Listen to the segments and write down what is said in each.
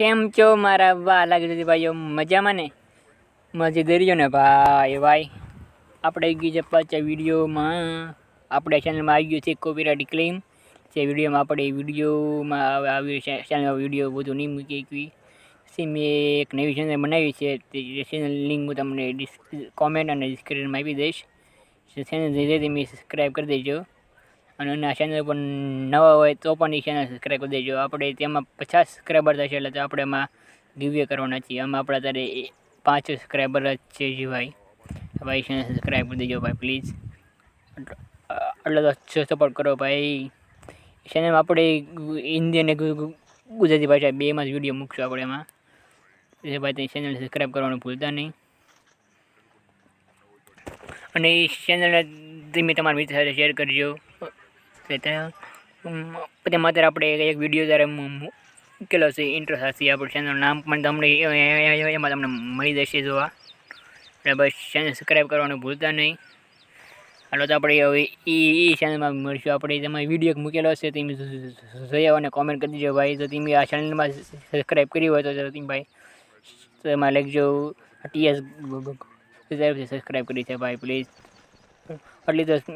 કેમ છો મારા વાલા ગુજરાતી ભાઈઓ, મજામાં ને? મજે દરિયો ને ભાઈ ભાઈ. આપણે આવી ગયું છે પાછા વિડીયોમાં, આપણે ચેનલમાં આવી ગયું છે કોપીરાઇટ ક્લેમ જે વિડીયોમાં આપણે વિડીયોમાં આવ્યું છે ચેનલમાં વીડિયો બધું નહીં મૂકી શકવી પછી મેં એક નવી ચેનલ બનાવી છે, તે ચેનલ લિંક હું તમને કોમેન્ટ અને ડિસ્ક્રિપ્શનમાં આપી દઈશ. ચેનલ ધીરે ધીમે સબસ્ક્રાઈબ કરી દેજો. અને આ ચેનલ પર નવા હોય તો પણ એ ચેનલ સબસ્ક્રાઈબ કરી દેજો. આપણે તેમાં પચાસ સબસ્ક્રાઈબર થશે એટલે તો આપણે એમાં દિવ્ય કરવાના છીએ. આમાં આપણે અત્યારે પાંચ સબસ્ક્રાઈબર જ છે જી ભાઈ. ભાઈ ચેનલ સબસ્ક્રાઈબ કરી દેજો ભાઈ પ્લીઝ એટલે તો સપોર્ટ કરો ભાઈ. ચેનલમાં આપણે હિન્દી અને ગુજરાતી ભાષા બેમાં જ વીડિયો મૂકશું આપણે એમાં. એટલે ભાઈ તે ચેનલ સબસ્ક્રાઈબ કરવાનું ભૂલતા નહીં. અને એ ચેનલને તમે તમારા મિત્ર સાથે શેર કરજો. ઉમ, તેમાં અત્યારે આપણે એક વીડિયો મુ- મૂકેલો છે ઇન્ટરેસ્ટ હશે આપણું ચેનલનું નામ પણ તમને એમાં તમને મળી જશે જોવા. એટલે બસ ચેનલ સબસ્ક્રાઈબ કરવાનું ભૂલતા નહીં. હાલો તો આપણે હવે એ એ ચેનલમાં મળીશું. આપણે તેમાં વીડિયો મૂકેલો હશે તમે જોઈ આવો અને કોમેન્ટ કરી દેજો ભાઈ. તો તમે આ ચેનલમાં સબસ્ક્રાઈબ કરી હોય તો તમે ભાઈ તો એમાં લખજો ટીએસ સબસ્ક્રાઈબ કરી છે ભાઈ પ્લીઝ આટલી તો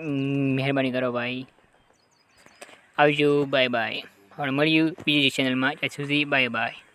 મહેરબાની કરો ભાઈ. આવજો બાય બાય. હવે મળ્યું બીજી ચેનલમાં ત્યાં સુધી બાય બાય.